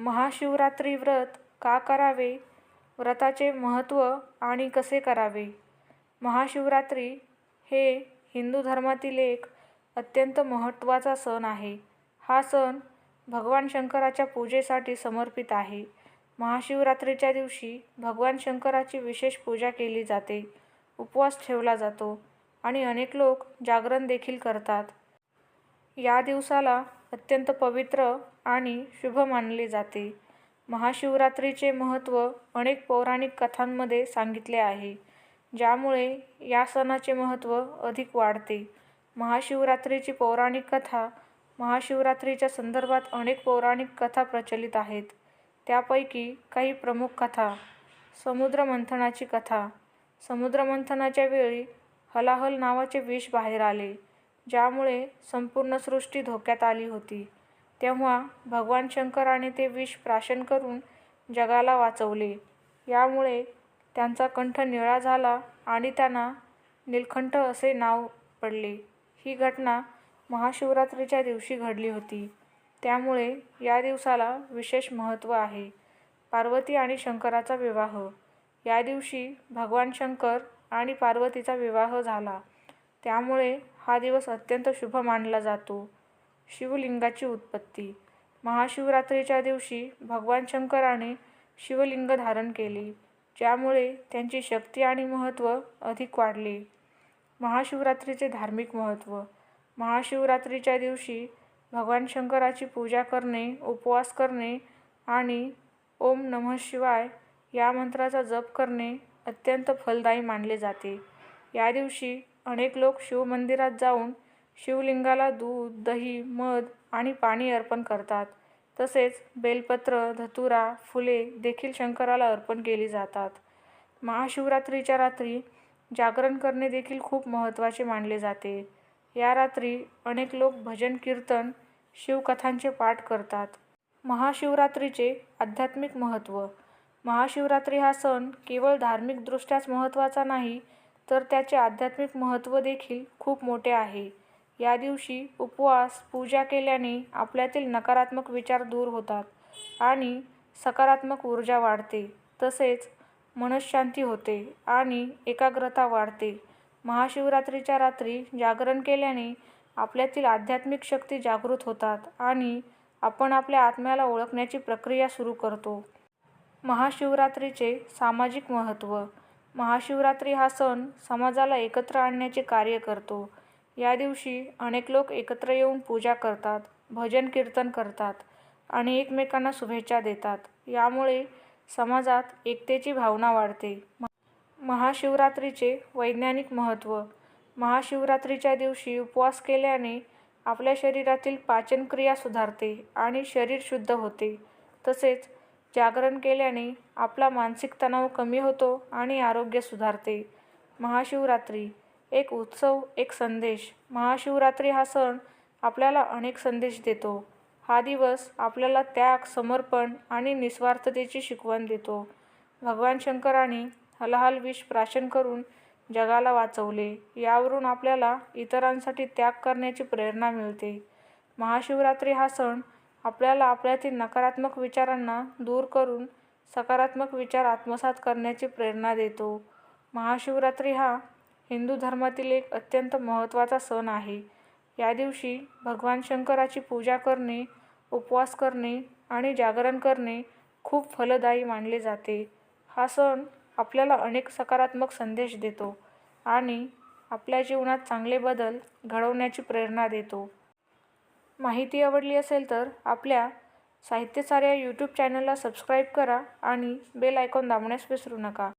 महाशिवरात्री व्रत का करावे? व्रताचे महत्त्व आणि कसे करावे? महाशिवरात्री हे हिंदू धर्मातील एक अत्यंत महत्त्वाचा सण आहे. हा सण भगवान शंकराच्या पूजेसाठी समर्पित आहे. महाशिवरात्रीच्या दिवशी भगवान शंकराची विशेष पूजा केली जाते. उपवास ठेवला जातो आणि अनेक लोक जागरण देखील करतात. या दिवसाला अत्यंत पवित्र आणि शुभ मानले जाते. महाशिवरात्रीचे महत्त्व अनेक पौराणिक कथांमध्ये सांगितले आहे ज्यामुळे या सणाचे महत्त्व अधिक वाढते. महाशिवरात्रीची पौराणिक कथा महाशिवरात्रीच्या संदर्भात अनेक पौराणिक कथा प्रचलित आहेत. त्यापैकी काही प्रमुख कथा समुद्रमंथनाची कथा. समुद्रमंथनाच्या वेळी हलाहल नावाचे विष बाहेर आले ज्यामुळे संपूर्ण सृष्टी धोक्यात आली होती. तेव्हा भगवान शंकराने ते विष प्राशन करून जगाला वाचवले. यामुळे त्यांचा कंठ निळा झाला आणि त्यांना नीलकंठ असे नाव पडले. ही घटना महाशिवरात्रीच्या दिवशी घडली होती. त्यामुळे या दिवसाला विशेष महत्त्व आहे. पार्वती आणि शंकराचा विवाह. या दिवशी भगवान शंकर आणि पार्वतीचा विवाह झाला. त्यामुळे हा दिवस अत्यंत शुभ मानला जातो. शिवलिंगाची उत्पत्ती. महाशिवरात्रीच्या दिवशी भगवान शंकराने शिवलिंग धारण केले ज्यामुळे त्यांची शक्ती आणि महत्त्व अधिक वाढले. महाशिवरात्रीचे धार्मिक महत्त्व महाशिवरात्रीच्या दिवशी भगवान शंकराची पूजा करणे उपवास करणे आणि ओम नमः शिवाय या मंत्राचा जप करणे अत्यंत फलदायी मानले जाते. या दिवशी अनेक लोक शिवमंदिरात जाऊन शिवलिंगाला दूध दही मध आणि पाणी अर्पण करतात. तसेच बेलपत्र धतुरा फुले देखील शंकराला अर्पण केली जातात. महाशिवरात्रीच्या रात्री जागरण करणे देखील खूप महत्त्वाचे मानले जाते. या रात्री अनेक लोक भजन कीर्तन शिवकथांचे पाठ करतात. महाशिवरात्रीचे आध्यात्मिक महत्त्व. महाशिवरात्री हा सण केवळ धार्मिकदृष्ट्याच महत्त्वाचा नाही तर त्याचे आध्यात्मिक महत्त्व देखील खूप मोठे आहे. या दिवशी उपवास पूजा केल्याने आपल्यातील नकारात्मक विचार दूर होतात आणि सकारात्मक ऊर्जा वाढते. तसेच मनःशांती होते आणि एकाग्रता वाढते. महाशिवरात्रीच्या रात्री जागरण केल्याने आपल्यातील आध्यात्मिक शक्ती जागृत होतात आणि आपण आपल्या आत्म्याला ओळखण्याची प्रक्रिया सुरू करतो. महाशिवरात्रीचे सामाजिक महत्त्व. महाशिवरात्री हा सण समाजाला एकत्र आणण्याचे कार्य करतो. या दिवशी अनेक लोक एकत्र येऊन पूजा करतात भजन कीर्तन करतात आणि एकमेकांना शुभेच्छा देतात. यामुळे समाजात एकतेची भावना वाढते. महाशिवरात्रीचे वैज्ञानिक महत्त्व. महाशिवरात्रीच्या दिवशी उपवास केल्याने आपल्या शरीरातील पाचनक्रिया सुधारते आणि शरीर शुद्ध होते. तसेच जागरण केल्याने आपला मानसिक तणाव कमी होतो आणि आरोग्य सुधारते. महाशिवरात्री एक उत्सव एक संदेश. महाशिवरात्री हा सण आपल्याला अनेक संदेश देतो. हा दिवस आपल्याला त्याग समर्पण आणि निस्वार्थतेची शिकवण देतो. भगवान शंकराने हलाहल विष प्राशन करून जगाला वाचवले. यावरून आपल्याला इतरांसाठी त्याग करण्याची प्रेरणा मिळते. महाशिवरात्री हा सण आपल्याला आपल्यातील नकारात्मक विचारांना दूर करून सकारात्मक विचार आत्मसात करण्याची प्रेरणा देतो. महाशिवरात्री हा हिंदू धर्मातील एक अत्यंत महत्त्वाचा सण आहे. या दिवशी भगवान शंकराची पूजा करणे उपवास करणे आणि जागरण करणे खूप फलदायी मानले जाते. हा सण आपल्याला अनेक सकारात्मक संदेश देतो आणि आपल्या जीवनात चांगले बदल घडवण्याची प्रेरणा देतो. माहिती आवडली असेल तर आपल्या साहित्यसार या यूट्यूब चॅनलला सबस्क्राईब करा आणि बेल आयकॉन दाबण्यास विसरू नका.